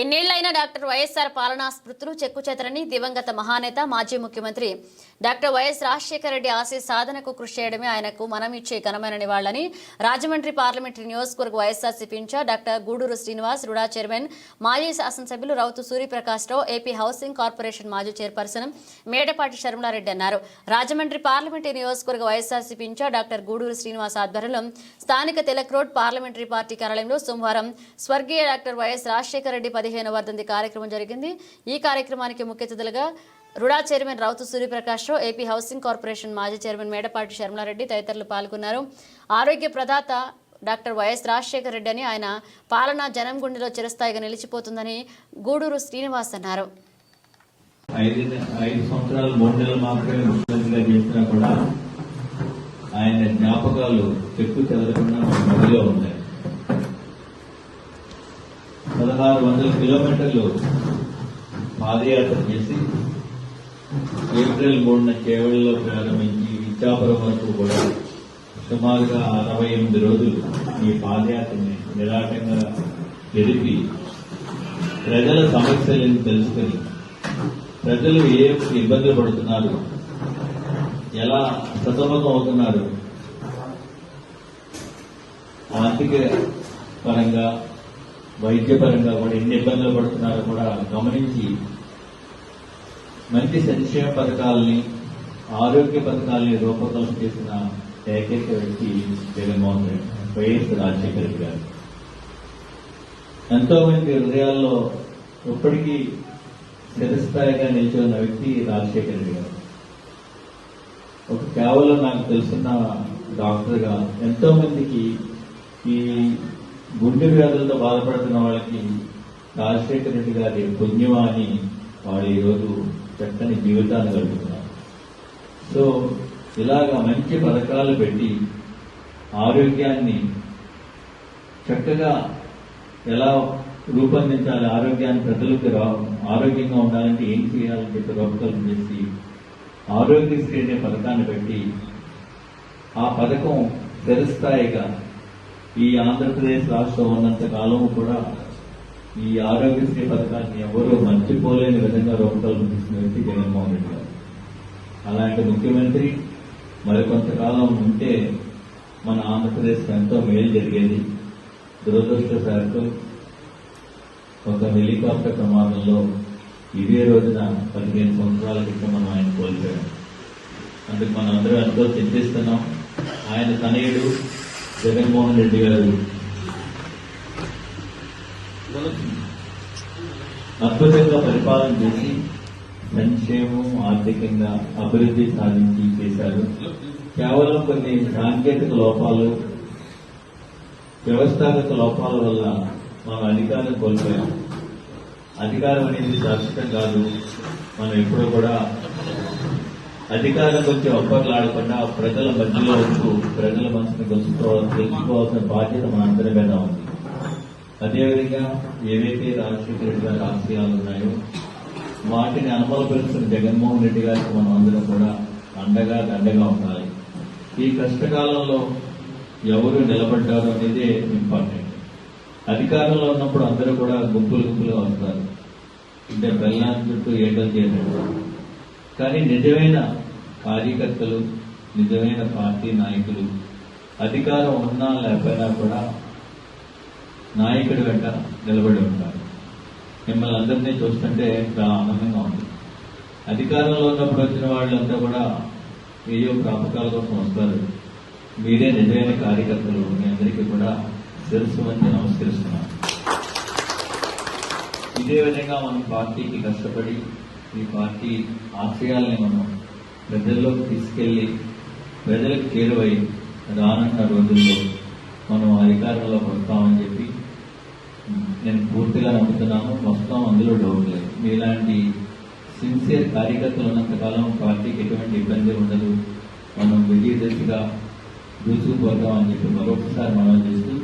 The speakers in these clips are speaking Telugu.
ఎన్నేళ్ళైనా డాక్టర్ వైఎస్ఆర్ పాలనా స్మృతులు చెక్కుచెతరని దివంగత మహానేత మాజీ ముఖ్యమంత్రి డాక్టర్ వైఎస్ రాజశేఖర రెడ్డి ఆశయ సాధనకు కృషి చేయడమే ఆయనకు మనం ఇచ్చే ఘనమైన నివాళని రాజమండ్రి పార్లమెంటరీ నియోజకవర్గ YSRCP incharge doctor Guduru Srinivas RUDA chairman మాజీ శాసనసభ్యులు Rowthu Suryaprakash Rao AP housing corporation మాజీ చైర్పర్సన్ మేడపాటి శర్మలారెడ్డి అన్నారు. రాజమండ్రి పార్లమెంటరీ నియోజకవర్గ YSRCP incharge doctor Guduru Srinivas ఆధ్వర్యంలో స్థానిక తెలక్రోడ్ పార్లమెంటరీ పార్టీ కార్యాలయంలో సోమవారం స్వర్గీయ డాక్టర్ వైఎస్ రాజశేఖర రెడ్డి పదిహేను వర్ధంతి కార్యక్రమం జరిగింది. ఈ కార్యక్రమానికి ముఖ్య అతిథులుగా RUDA chairman Rowthu Suryaprakash Rao AP housing corporation మాజీ చైర్మన్ మేడపాటి శర్మలారెడ్డి తదితరులు పాల్గొన్నారు. ఆరోగ్య ప్రదాత డాక్టర్ వైఎస్ రాజశేఖర రెడ్డి అని ఆయన పాలన జనం గుండెలో చిరస్థాయిగా నిలిచిపోతుందని గూడూరు శ్రీనివాస్ అన్నారు. ఐదు సంవత్సరాలు మూడు నెలలు మాత్రమే ముఖ్యమంత్రిగా చేసినా కూడా ఆయన జ్ఞాపకాలు చెక్కు చెదరకుండా మధ్యలో ఉన్నాయి. పదహారు వందల కిలోమీటర్లు పాదయాత్ర చేసి ఏప్రిల్ మూడున కేవలంలో ప్రారంభించి విద్యాపురం వరకు కూడా సుమారుగా అరవై ఎనిమిది రోజులు ఈ పాదయాత్రని నిరాటంగా జరిపి ప్రజల సమస్యలను తెలుసుకొని ప్రజలు ఏ ఇబ్బందులు పడుతున్నారు ఎలా సతమతం అవుతున్నారు ఆర్థిక పరంగా వైద్యపరంగా కూడా ఎన్ని ఇబ్బందులు పడుతున్నారో కూడా గమనించి మంచి సంక్షేమ పథకాలని ఆరోగ్య పథకాలని రూపకల్పన చేసిన ఏకైక వ్యక్తి జగన్మోహన్ రెడ్డి వైఎస్ రాజశేఖర రెడ్డి గారు. ఎంతో మంది హృదయాల్లో ఇప్పటికీ చిరస్థాయిగా నిలిచిన వ్యక్తి రాజశేఖర రెడ్డి గారు. ఒక కేవలం నాకు తెలిసిన డాక్టర్గా ఎంతో మందికి ఈ గుండె వ్యాధులతో బాధపడుతున్న వాళ్ళకి రాజశేఖర రెడ్డి గారి పుణ్యమా అని వాళ్ళు ఈరోజు చక్కని జీవితాన్ని గడుపుతున్నారు. సో ఇలాగా మంచి పథకాలు పెట్టి ఆరోగ్యాన్ని చక్కగా ఎలా రూపొందించాలి ఆరోగ్యాన్ని ప్రజలకు రా- ఆరోగ్యంగా ఉండాలంటే ఏం చేయాలని చెప్పి రూపకల్పన చేసి ఆరోగ్యశ్రీ అనే పథకాన్ని పెట్టి ఆ పథకం స్థిరస్థాయిగా ఈ ఆంధ్రప్రదేశ్ రాష్ట్రం ఉన్నంత కాలం కూడా ఈ ఆరోగ్యశ్రీ పథకాన్ని ఎవరూ మర్చిపోలేని విధంగా రూపకల్పన చేసిన వ్యక్తి జగన్మోహన్ రెడ్డి గారు. అలాంటి ముఖ్యమంత్రి మరికొంతకాలం ఉంటే మన ఆంధ్రప్రదేశ్ ఎంతో మేలు జరిగేది. దురదృష్టశాత్తు ఒక హెలికాప్టర్ ప్రమాదంలో ఇదే రోజున పదిహేను సంవత్సరాల క్రితం మనం ఆయన కోల్పోయాం. అందుకు మనం అందరూ ఎంతో చింతిస్తున్నాం. ఆయన తనయుడు జగన్మోహన్ రెడ్డి గారు. అద్భుతంగా పరిపాలన చేసి సంక్షేమం ఆర్థికంగా అభివృద్ధి సాధించి చేశారు. కేవలం కొన్ని సాంకేతిక లోపాలు వ్యవస్థాగత లోపాల వల్ల మనం అధికారం కోల్పోయాం. అధికారం అనేది శాశ్వతం కాదు. మనం ఎప్పుడూ కూడా అధికారం వచ్చి ఒప్పర్లాడకుండా ప్రజల మధ్యలో ఉంటూ ప్రజల మనసుని గెలుచుకోవాలి తెలుసుకోవాల్సిన బాధ్యత మన అందరి మీద ఉంది. అదేవిధంగా ఏవైతే రాజశేఖర రెడ్డి గారి ఆశయాలు ఉన్నాయో వాటిని అనుమలపరుస్తున్న జగన్మోహన్ రెడ్డి గారికి మనం అందరం కూడా అండగా దండగా ఉండాలి. ఈ కష్టకాలంలో ఎవరు నిలబడ్డారు అనేది ఇంపార్టెంట్. అధికారంలో ఉన్నప్పుడు అందరూ కూడా గుంపులు గుంపులుగా వస్తారు. అంటే బెల్లాన్ని చుట్టూ ఏటలు చేయడం కానీ నిజమైన కార్యకర్తలు నిజమైన పార్టీ నాయకులు అధికారం ఉన్నా లేకపోయినా కూడా నాయకుడి వెంట నిలబడి ఉంటారు. మిమ్మల్ని అందరినీ చూస్తుంటే చాలా ఆనందంగా ఉంది. అధికారంలో ఉన్నప్పుడు వచ్చిన వాళ్ళంతా కూడా ఏయో ప్రాపకాల కోసం వస్తారు. మీరే నిజమైన కార్యకర్తలు. మీ అందరికీ కూడా తెలుసు అని నమస్కరిస్తున్నాను. ఇదే విధంగా మనం పార్టీకి కష్టపడి ఈ పార్టీ ఆశయాల్ని మనం ప్రజల్లోకి తీసుకెళ్ళి ప్రజలకు చేరువై రానున్న రోజుల్లో మనం అధికారంలో వస్తామని చెప్పి నేను పూర్తిగా నమ్ముతున్నాను. వస్తాం అందులో డౌట్ లేదు. మీలాంటి సిన్సియర్ కార్యకర్తలు ఉన్నంతకాలం పార్టీకి ఎటువంటి ఇబ్బంది ఉండదు. మనం విజయ దశగా దూసుకుపోతామని చెప్పి మరొకసారి మనం చేస్తూ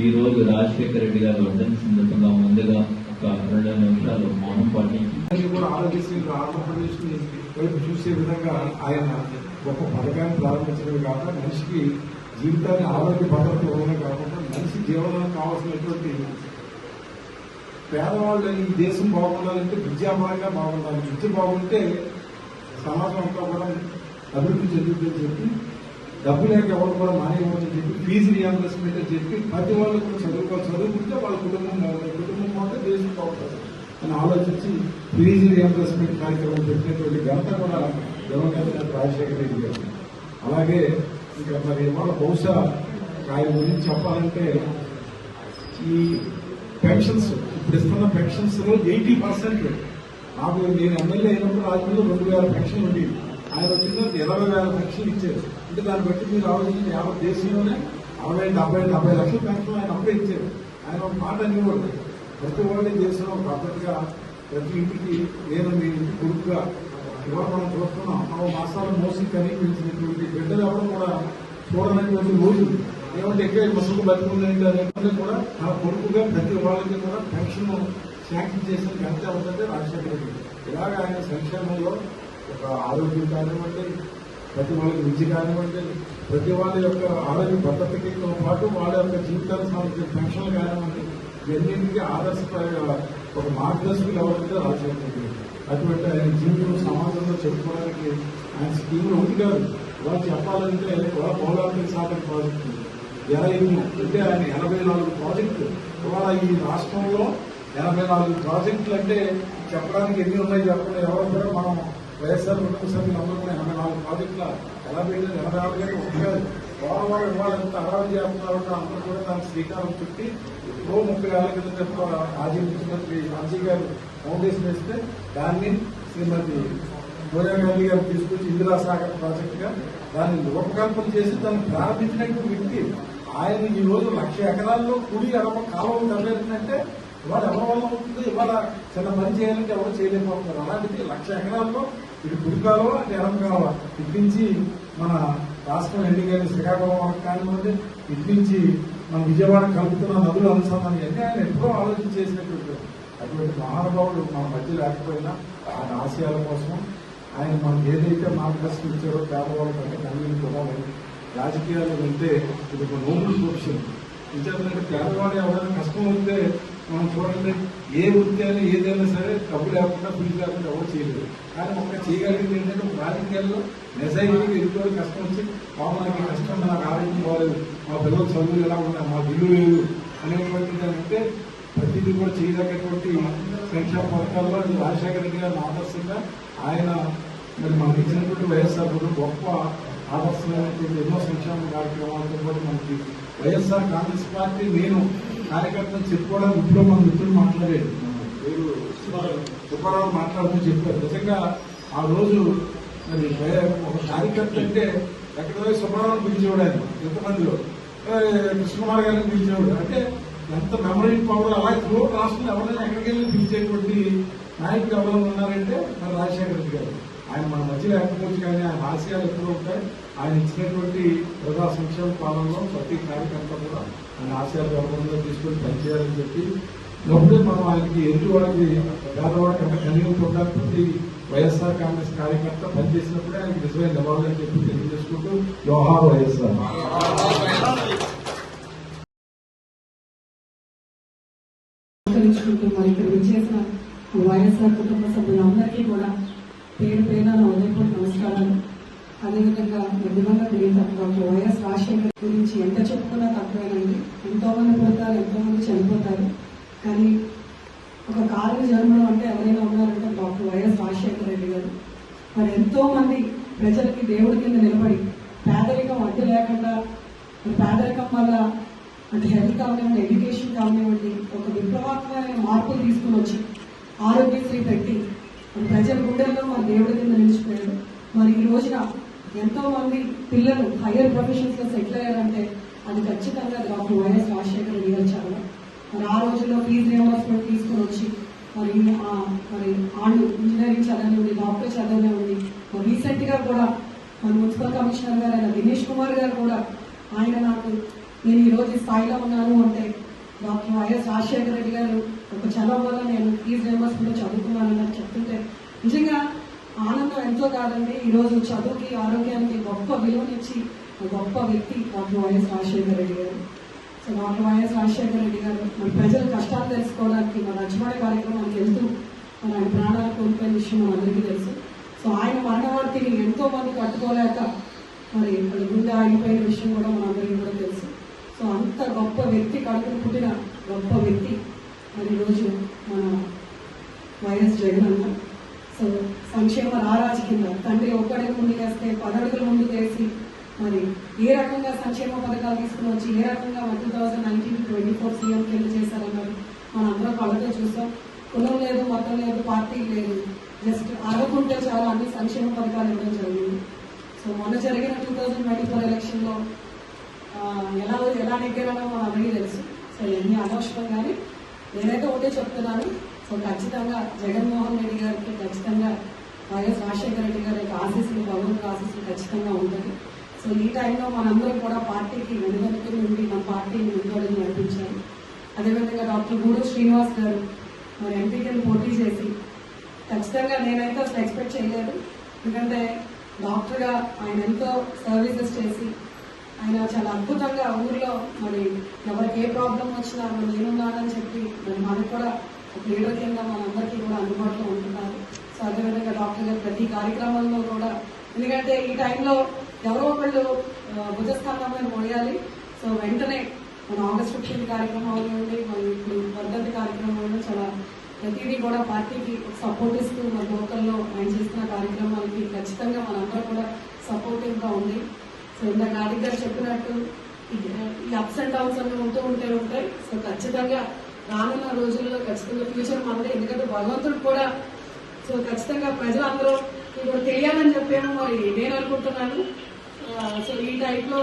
ఈరోజు రాజశేఖర రెడ్డి గారు వర్ధన సందర్భంగా ముందుగా ఒక రెండు నిమిషాలు మౌనం పాటించి కూడా ఆరోగ్యశ్రీలు ఆంధ్రప్రదేశ్ వైపు చూసే విధంగా ఆయన గొప్ప పథకాన్ని ప్రారంభించడమే కాకుండా మనిషికి జీవితాన్ని ఆరోగ్య భద్రత కాకుండా మనిషి జీవనానికి కావాల్సినటువంటి పేదవాళ్ళు ఈ దేశం బాగుండాలంటే విద్యాపరంగా బాగుండాలి విద్య బాగుంటే సమాజం అంతా కూడా అభివృద్ధి చెందుతుందని చెప్పి డబ్బు లేక ఎవరు కూడా మానేయమని చెప్పి ఫీజు రియంబర్స్మెంట్ అని చెప్పి ప్రతి వాళ్ళు కూడా చదువుకోవాలి చదువుకుంటే వాళ్ళ కుటుంబం బాగుంటుంది. కుటుంబం బాగుంటే దేశం బాగుంటుంది. అని ఆలోచించి ఫీజు రియంబర్స్మెంట్ కార్యక్రమం పెట్టినటువంటి ఘనత కూడా దివంగత రాజశేఖర రెడ్డి గారు. అలాగే ఇంకా మరి ఇవాళ బహుశా ఆయన గురించి చెప్పాలంటే ఈ పెన్షన్స్ ఇప్పుడు ఇస్తున్న పెన్షన్స్లో ఎయిటీ పర్సెంట్ నాకు నేను ఎమ్మెల్యే అయినప్పుడు రాజమండ్రిలో రెండు వేల పెన్షన్ ఉంది ఆయన వచ్చిన ఇరవై వేల పెన్షన్ ఇచ్చారు. అంటే దాన్ని బట్టి మీరు ఆలోచించి యాభై దేశంలోనే అరవై డెబ్బై డెబ్బై లక్షల పెన్షన్ ఆయన అప్పుడే ఇచ్చారు. ఆయన ఒక మాట అనేవాడు ప్రతి ఒక్కటి దేశంలో పద్ధతిగా ప్రతి ఇంటికి నేను మీ ఇంటి కొడుకుగా ఇవాళ మనం చూస్తున్నాం. ఆరు మాసాలు మోసి కనీ పెంచినటువంటి బిడ్డలు ఎవరు కూడా చూడనటువంటి రోజు. ఏమంటే ఎక్కువ ముసుగు బతుకుందంటే అనేది కూడా ఆ కొడుకుగా ప్రతి వాళ్ళకి కూడా పెన్షన్ శాంక్షన్ చేసిన ఘనత ఉందంటే రాజశేఖర రెడ్డి ఇలాగ ఆయన సంక్షేమంలో ఒక ఆరోగ్యం కానివ్వండి ప్రతి వాళ్ళకి విద్య కానివ్వండి ప్రతి వాళ్ళ యొక్క ఆరోగ్య భద్రతతో పాటు వాళ్ళ యొక్క జీవితానికి సంబంధించిన పెన్షన్లు కానివ్వండి ఇవన్నింటికి ఆదర్శప్రాయ ఒక మార్గదర్శకులు ఎవరైతే రాజశేఖర అటువంటి ఆయన జీవితం సమాజంలో చెప్పుకోవడానికి ఆయన స్కీములు ఉంది కాదు. ఇవాళ చెప్పాలంటే ఇవాళ పౌరాత్మిక సాధన ప్రాజెక్టు ఇరవై అంటే ఆయన ఎనభై నాలుగు ప్రాజెక్టు. ఇవాళ ఈ రాష్ట్రంలో ఎనభై నాలుగు ప్రాజెక్టులు అంటే చెప్పడానికి ఎన్ని ఉన్నాయి చెప్పండి ఎవరు కూడా మనం వైఎస్ఆర్ కుటుంబ సభ్యులు అందరూ కూడా ఎనభై నాలుగు ప్రాజెక్టుల ఎలా పెట్టింది ఎనభై ఆరు గంటలు ఒకటి వారం వారం వారు ఇవాళ ఎంత అమరావతి చేస్తున్నారంటే అందరూ కూడా దానికి శ్రీకారం చుట్టి ఎప్పుడో ముప్పై ఏళ్ళ కింద మాజీ ముఖ్యమంత్రి రాజీ గారు ఫౌండేషన్ వేస్తే దాన్ని శ్రీమతి సోనియా గాంధీ గారు తీసుకొచ్చి ఇందిరా సాగర్ ప్రాజెక్టుగా దాన్ని రూపకల్పన చేసి దాన్ని ప్రారంభించినటువంటి వ్యక్తి. ఆయన ఈ రోజు లక్ష ఎకరాల్లో కుడి ఎడమ కాలం నెరవేరిందంటే ఇవాళ ఎవరి వల్ల అవుతుంది? ఇవాళ చిన్న పని చేయాలంటే ఎవరు చేయలేకపోతున్నారు. అలాంటిది లక్ష ఎకరాల్లో ఇటు కుడి కాలువ అటు ఎడమ కాలువ మన రాష్ట్రం ఎన్నికైన శ్రీకాకుళం కానివ్వండి ఇప్పించి మన విజయవాడ కలుపుతున్న నదులు అనుసంధానం ఇవన్నీ ఆయన ఎప్పుడో ఆలోచన చేసినటువంటి అటువంటి మహానుభావుడు మన మధ్య లేకపోయినా ఆయన ఆశయాల కోసం ఆయన మనకు ఏదైతే మార్గదర్శనం ఇచ్చారో పేదవాళ్ళకి అంటే కన్వీన్ కొనాలని రాజకీయాలు వెళ్తే ఇది ఒక నోబుల్ ప్రొఫెషన్ నిజంగా పేదవాడు ఎవరైనా కష్టం వస్తే మనం చూడండి ఏ వృత్తి అయినా ఏదైనా సరే డబ్బు లేకుండా ఫీజు లేకుండా ఎవరు చేయలేదు కానీ ఒక చేయగలిగింది ఏంటంటే రాజకీయాల్లో నిజాయితీగా ఎదుటి కష్టం వచ్చి బాబు కష్టం నాకు ఆరోగ్యం బాగలేదు? మా పిల్లలు చదువులు ఎలా ఉన్నాయి? మా ఇల్లు లేదు. అనేటువంటి అంటే ప్రతిదీ కూడా చేయదగ్గటువంటి సంక్షేమ పథకాల్లో రాజశేఖర రెడ్డి గారిని ఆదర్శంగా ఆయన మరి మనకి ఇచ్చినటువంటి వైఎస్ఆర్ కూడా గొప్ప ఆదర్శమైనటువంటి ఎన్నో సంక్షేమ కార్యక్రమాలతో పాటు మనకి వైఎస్ఆర్ కాంగ్రెస్ పార్టీ నేను కార్యకర్తలు చెప్పుకోవడానికి ఇప్పుడు మన మిత్రులు మాట్లాడాడు పేరు సుబ్బారావు మాట్లాడుతూ చెప్పారు. నిజంగా ఆ రోజు మరి ఒక కార్యకర్త అంటే ఎక్కడో సుబ్బారావుని పిలిచేవాడు ఆయన ఎంతమందిలో? కృష్ణకుమార్ గారిని పిలిచేవాడు. అంటే ఎంత మెమరీ పవర్ అలా త్రూ రాష్ట్రంలో ఎవరైనా ఎక్కడికి వెళ్ళి పిలిచేటువంటి నాయకులు ఎవరైనా ఉన్నారంటే మన రాజశేఖర రెడ్డి గారు. ఆయన మన మధ్య లేకపోవచ్చు కానీ ఆయన ఆశయాలు ఎప్పుడూ ఉంటాయి. ఆయన ఇచ్చినటువంటి ప్రజా సంక్షేమ పాలనలో ప్రతి కార్యకర్త కూడా ఆయన ఆశయాలు గవర్నమెంట్లో తీసుకొని పనిచేయాలని చెప్పి అప్పుడే మనం ఆయనకి ఎదుటి వాళ్ళకి పేదవాడికి అంత కనీసం ఉండాలి ప్రతి వైఎస్ఆర్ కాంగ్రెస్ కార్యకర్త పనిచేసినప్పుడే ఆయనకి నిజమైన నివాళులని చెప్పి తెలియజేసుకుంటూ వ్యవహార వైఎస్ఆర్. మరి ఇక్కడ విచ్చేసిన వైఎస్ఆర్ కుటుంబ సభ్యులందరికీ కూడా అదేవిధంగా దివంగత తెలియదు. డాక్టర్ వైఎస్ రాజశేఖర్ గురించి ఎంత చెప్పుకున్నా తక్కువేనండి. ఎంతో మంది పుడతారు ఎంతో మంది చనిపోతారు. కానీ ఒక కారణ జన్మడం అంటే ఎవరైనా ఉన్నారంటే డాక్టర్ వైఎస్ రాజశేఖర రెడ్డి గారు. మరి ఎంతో మంది ప్రజలకి దేవుడి కింద నిలబడి పేదరికం అడ్డు లేకుండా పేదరికం వల్ల అంటే హెల్త్ కానివ్వండి ఎడ్యుకేషన్ కానివ్వండి ఒక విప్లవాత్మకమైన మార్పులు తీసుకుని వచ్చి ఆరోగ్యశ్రీ పెట్టి ప్రజల గుండెల్లో మన దేవుడి కింద నిలిచిపోయాడు మరి ఈ రోజున ఎంతో మంది పిల్లలు హైయర్ ప్రొఫెషన్స్లో సెటిల్ అయ్యారంటే అది ఖచ్చితంగా డాక్టర్ వైఎస్ రాజశేఖర రెడ్డి గారు చాలా మరి ఆ రోజుల్లో ఫీజు రియంబర్స్మెంట్ తీసుకుని వచ్చి మరి మరి ఆళ్ళు ఇంజనీరింగ్ చదవనివ్వండి డాక్టర్ చదవనివ్వండి మరి రీసెంట్గా కూడా మన మున్సిపల్ కమిషనర్ గారు అయిన దినేష్ కుమార్ గారు కూడా ఆయన నాకు నేను ఈ రోజు స్థాయిలో ఉన్నాను అంటే డాక్టర్ వైఎస్ రాజశేఖర రెడ్డి గారు ఒక చదవ వల్ల నేను ఫీజు రియంబర్స్మెంట్ చదువుకున్నాను అని చెప్తుంటే నిజంగా ఆనందం ఎంతో కాదండి. ఈరోజు చదువుకి ఆరోగ్యానికి గొప్ప విలువనిచ్చి గొప్ప వ్యక్తి డాక్టర్ వైఎస్ రాజశేఖర రెడ్డి గారు. So doctor YS Rajasekhara Reddy గారు మన ప్రజల కష్టాలు తెలుసుకోవడానికి మన రచ్చబడే కార్యక్రమానికి వెళ్తూ మన ఆయన ప్రాణాలు కోల్పోయిన విషయం మనందరికీ తెలుసు. సో ఆయన మరణవార్తిని ఎంతో మంది కట్టుకోలేక మరి వాళ్ళ గుండె ఆగిపోయిన విషయం కూడా మనందరికీ కూడా తెలుసు. సో అంత గొప్ప వ్యక్తి కడుపును పుట్టిన గొప్ప వ్యక్తి. మరి ఈరోజు మన వైఎస్ జగన్ అన్న సంక్షేమ రారాజు కింద తండ్రి ఒక్కడే ముందుకేస్తే పదడుగులు ముందుకు వేసి మరి ఏ రకంగా సంక్షేమ పథకాలు తీసుకుని వచ్చి ఏ రకంగా one two thousand nineteen twenty four CM కింద చేశారన్నారు మనం అందరం కళ్ళతో చూసాం. కులం లేదు మతం లేదు పార్టీ లేదు. జస్ట్ అడగకుంటే చాలా అన్ని సంక్షేమ పథకాలు ఇవ్వడం జరిగింది. సో మొన్న జరిగిన టూ థౌసండ్ ట్వంటీ ఫోర్ ఎలక్షన్లో ఎలా ఎలా నెగ్గారో మన అందరికీ తెలుసు. సో ఇవన్నీ అనవసరం కానీ నేనైతే ఒకటే చెప్తున్నాను. సో ఖచ్చితంగా జగన్మోహన్ రెడ్డి గారికి ఖచ్చితంగా వైఎస్ రాజశేఖర రెడ్డి గారి యొక్క ఆశీస్సులు భగవంతుడి ఆశీస్సులు ఖచ్చితంగా ఉంటుంది సో ఈ టైంలో మనందరం కూడా పార్టీకి వెనుగనుకుని నుండి మన పార్టీని ముందడుగు నడిపించారు అదేవిధంగా డాక్టర్ గూడు శ్రీనివాస్ గారు మరి ఎంపీకి పోటీ చేసి ఖచ్చితంగా నేనైతే అసలు ఎక్స్పెక్ట్ చేయలేదు. ఎందుకంటే డాక్టర్గా ఆయన ఎంతో సర్వీసెస్ చేసి ఆయన చాలా అద్భుతంగా ఊర్లో మరి ఎవరికి ఏ ప్రాబ్లం వచ్చినా మనం నేనున్నానని చెప్పి మరి మనకు కూడా ఒక లీడర్ కింద మనందరికీ కూడా అందుబాటులో ఉంటున్నారు. సో అదేవిధంగా డాక్టర్ గారు ప్రతి కార్యక్రమంలో కూడా. ఎందుకంటే ఈ టైంలో ఎవరో ఒకళ్ళు ఆ, పోయాలి మీద మోయాలి. సో వెంటనే మన ఆగస్ట్ ఫిఫ్టీన్ కార్యక్రమం అవనివ్వండి. మరి ఇప్పుడు వర్ధంతి కార్యక్రమం చాలా ప్రతిదీ కూడా పార్టీకి సపోర్ట్ ఇస్తూ మన లోకల్లో ఆయన చేస్తున్న కార్యక్రమాలకి ఖచ్చితంగా మనందరూ కూడా సపోర్టివ్గా ఉంది. సో ఇందాక ఆదిక్ గారు చెప్పినట్టు ఈ- ఈ అప్స్ అండ్ డౌన్స్ అన్నీ ఉంటూ ఉంటే ఉంటాయి. సో ఖచ్చితంగా రానున్న రోజుల్లో ఖచ్చితంగా ఫ్యూచర్ మనదే. ఎందుకంటే భగవంతుడు కూడా సో ఖచ్చితంగా ప్రజలందరూ ఇప్పుడు తెలియాలని చెప్పేమో మరి నేను అనుకుంటున్నాను. సో ఈ టైంలో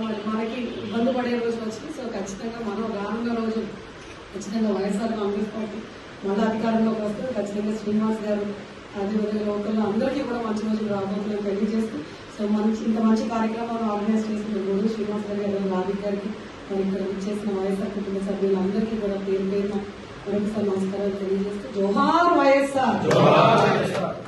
మరి మనకి ఇబ్బంది పడే రోజు వచ్చింది. సో ఖచ్చితంగా మనం రానున్న రోజు ఖచ్చితంగా వైఎస్ఆర్ కాంగ్రెస్ పార్టీ మళ్ళీ అధికారంలోకి వస్తే ఖచ్చితంగా శ్రీనివాస్ గారు అదేవిధంగా లోకల్లో అందరికీ కూడా మంచి రోజులు రాబోతుందని తెలియజేస్తూ సో మంచి ఇంత మంచి కార్యక్రమాలు ఆర్గనైజ్ చేసిన రోజు శ్రీనివాస్ గారి గారు రాధిక్ గారికి మరి ఇక్కడ చేసిన వైఎస్ఆర్ కుటుంబ సభ్యులందరికీ కూడా పేరు పేరున నమస్కారాలు తెలియజేస్తూ జోహార్ వైఎస్ఆర్